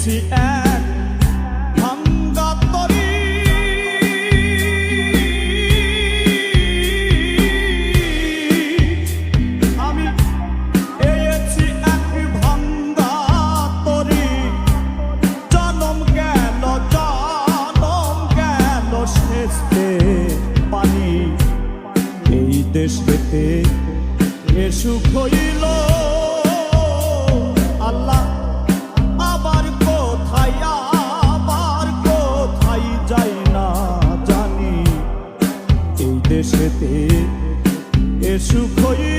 দেখছি এক ভাঙ্গা আমি পেয়েছি এক ভাঙ্গা তরি জনম গেল জনম গেল শেষতে পানি। এই দেশেতে এ সুখ হইল। To you you.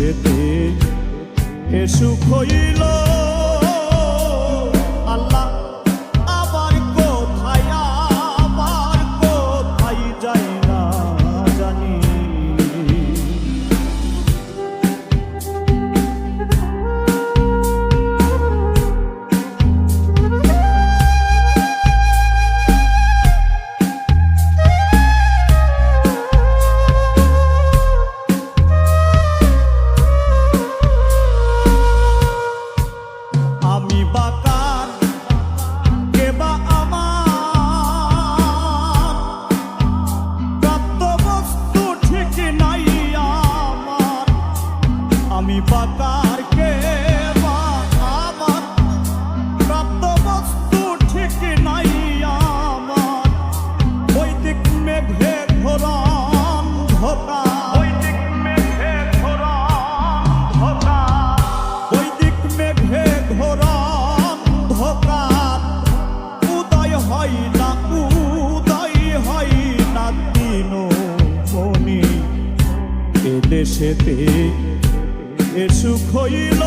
পেতে এ সুখ হইল নিমেষেতে এসু খইল